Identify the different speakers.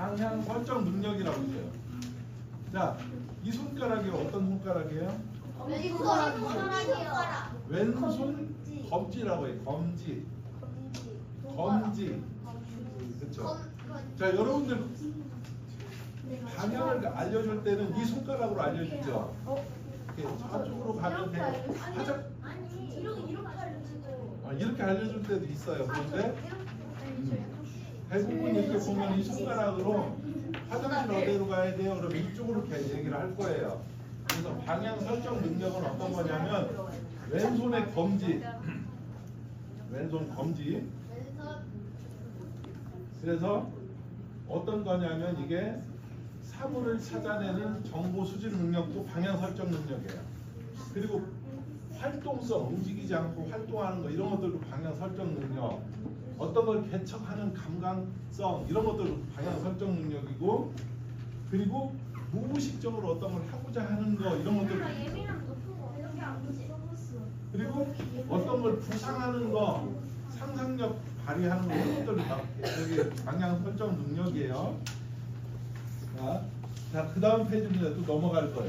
Speaker 1: 방향 설정 능력이라고 있어요. 자, 이 손가락이 어떤 손가락이에요? 왼손 검지라고 해요. 검지. 검지. 그렇죠. 자, 여러분들 방향을 알려줄 때는 이 손가락으로 알려주죠. 이렇게 저쪽으로 가면 돼요. 화장 아, 이렇게 알려줄 때도 있어요. 그런데 대부분 이렇게 보면 이 손가락으로 화장실 어디로 가야 돼요? 그러면 이쪽으로 이렇게 얘기를 할 거예요. 그래서 방향 설정 능력은 어떤 거냐면 왼손의 검지, 왼손 검지. 그래서 어떤 거냐면 이게 사물을 찾아내는 정보 수집 능력도 방향 설정 능력이에요. 그리고 활동성, 움직이지 않고 활동하는 거 이런 것들도 방향 설정 능력. 어떤 걸 개척하는 감각성 이런 것들도 방향 설정 능력이고 그리고 무의식적으로 어떤 걸 하고자 하는 거 이런 것들 그리고 어떤 걸 구상하는 거 상상력 발휘하는 거 이런 것들도 다 여기 방향 설정 능력이에요. 자, 자, 그 다음 페이지로 또 넘어갈 거예요.